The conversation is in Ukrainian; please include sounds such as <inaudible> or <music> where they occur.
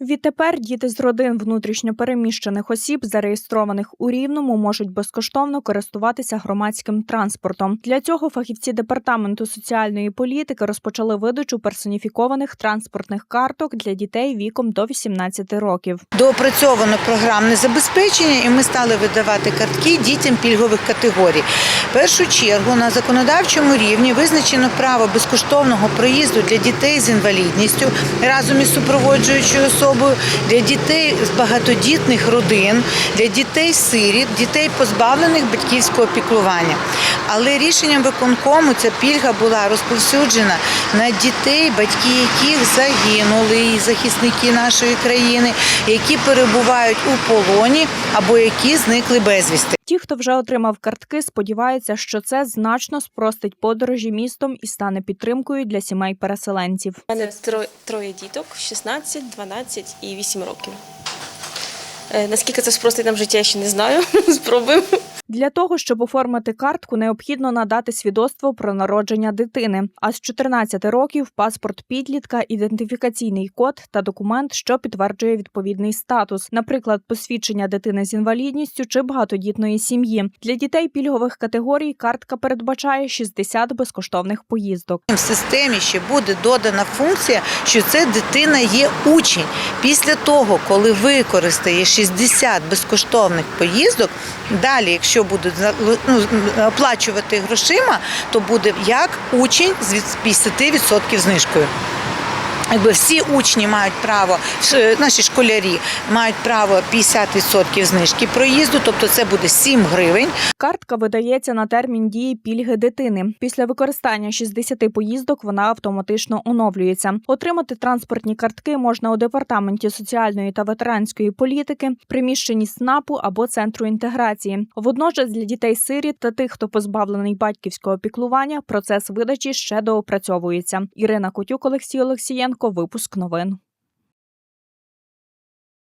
Відтепер діти з родин внутрішньо переміщених осіб, зареєстрованих у Рівному, можуть безкоштовно користуватися громадським транспортом. Для цього фахівці департаменту соціальної політики розпочали видачу персоніфікованих транспортних карток для дітей віком до 18 років. доопрацьовано програмне забезпечення, і ми стали видавати картки дітям пільгових категорій. В першу чергу на законодавчому рівні визначено право безкоштовного проїзду для дітей з інвалідністю разом із супроводжуючою особою, для дітей з багатодітних родин, для дітей сиріт, дітей позбавлених батьківського піклування. Але рішенням виконкому ця пільга була розповсюджена на дітей, батьки яких загинули, захисники нашої країни, які перебувають у полоні або які зникли безвісти. Ті, хто вже отримав картки, сподіваються, що це значно спростить подорожі містом і стане підтримкою для сімей переселенців. У мене троє, діток 16, 12 і 8 років. Е, Наскільки це спростить нам життя, я ще не знаю. <laughs> Спробуємо. Для того, щоб оформити картку, необхідно надати свідоцтво про народження дитини, а з 14 років паспорт підлітка, ідентифікаційний код та документ, що підтверджує відповідний статус, наприклад, посвідчення дитини з інвалідністю чи багатодітної сім'ї. Для дітей пільгових категорій картка передбачає 60 безкоштовних поїздок. В системі ще буде додана функція, що це дитина є учень. Після того, коли використає 60 безкоштовних поїздок, далі, якщо будуть за- ну, оплачувати грошима, то буде як учень з від- 50% знижкою. Якби всі учні мають право, наші школярі мають право 50% знижки проїзду, тобто це буде 7 гривень. Картка видається на термін дії пільги дитини. Після використання 60 поїздок вона автоматично оновлюється. Отримати транспортні картки можна у департаменті соціальної та ветеранської політики, приміщенні СНАПу або центру інтеграції. Водночас для дітей-сиріт та тих, хто позбавлений батьківського піклування, процес видачі ще доопрацьовується. Ірина Котюк, Олексій Олексієнко. Випуск новин.